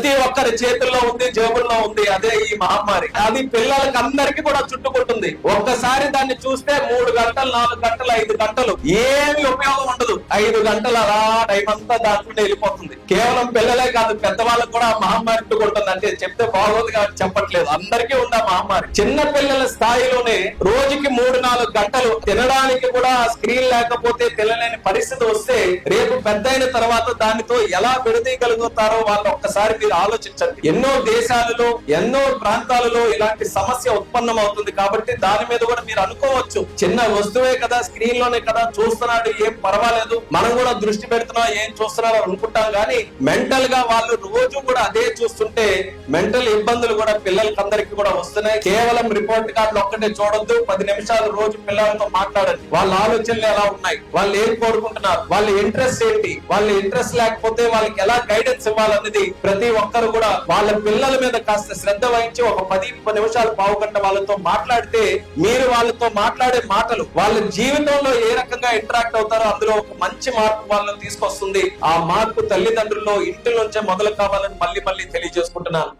ప్రతి ఒక్కరి చేతుల్లో ఉంది జేబుల్లో ఉంది అదే ఈ మహమ్మారి. అది పిల్లలకి అందరికీ కూడా చుట్టుకుంటుంది. ఒక్కసారి దాన్ని చూస్తే మూడు గంటలు నాలుగు గంటలు ఐదు గంటలు. ఏమి ఐదు గంటల అలా టైం అంతా దాంట్లో వెళ్ళిపోతుంది. కేవలం పిల్లలే కాదు పెద్దవాళ్ళకి కూడా మహమ్మారి చుట్టుకుంటుంది అంటే చెప్తే బాగోదు కాబట్టి చెప్పట్లేదు. అందరికీ ఉంది ఆ మహమ్మారి. చిన్న పిల్లల స్థాయిలోనే రోజుకి మూడు నాలుగు గంటలు తినడానికి కూడా స్క్రీన్ లేకపోతే తినలేని పరిస్థితి వస్తే రేపు పెద్ద అయిన తర్వాత దానితో ఎలా విడదీయగలుగుతారో వాళ్ళు ఒక్కసారి మీరు ఆలోచించండి. ఎన్నో దేశాలలో ఎన్నో ప్రాంతాలలో ఇలాంటి సమస్య ఉత్పన్నం అవుతుంది కాబట్టి దాని మీద కూడా మీరు అనుకోవచ్చు. చిన్న వస్తువే కదా స్క్రీన్లోనే కదా చూస్తున్నాడు ఏం పర్వాలేదు. మనం కూడా దృష్టి పెడుతున్నాం ఏం చూస్తున్నారో అనుకుంటాం కానీ మెంటల్గా వాళ్ళు రోజు కూడా అదే చూస్తుంటే మెంటల్ ఇబ్బందులు కూడా పిల్లలకందరికీ కూడా వస్తున్నాయి. కేవలం రిపోర్ట్ కార్డులు ఒక్కటే చూడొద్దు పది నిమిషాలు రోజు పిల్లలతో మాట్లాడండి. వాళ్ళ ఆలోచనలు ఎలా ఉన్నాయి? వాళ్ళు ఏం కోరుకుంటున్నారు? వాళ్ళ ఇంట్రెస్ట్ ఏంటి? వాళ్ళ ఇంట్రెస్ట్ లేకపోతే వాళ్ళకి ఎలా గైడెన్స్ ఇవ్వాలన్నది ప్రతి ఒక్కరు కూడా వాళ్ళ పిల్లల మీద కాస్త శ్రద్ధ వహించి ఒక పది ముప్పై నిమిషాలు పావుగంట వాళ్ళతో మాట్లాడితే మీరు వాళ్ళతో మాట్లాడే మాటలు వాళ్ళ జీవితంలో ఏ రకంగా ఇంటరాక్ట్ అవుతారో అందులో ఒక మంచి మంచి మార్పు వాళ్ళని తీసుకొస్తుంది. ఆ మార్పు తల్లిదండ్రుల్లో ఇంటి నుంచే మొదలు కావాలని మళ్ళీ మళ్ళీ తెలియజేసుకుంటున్నాను.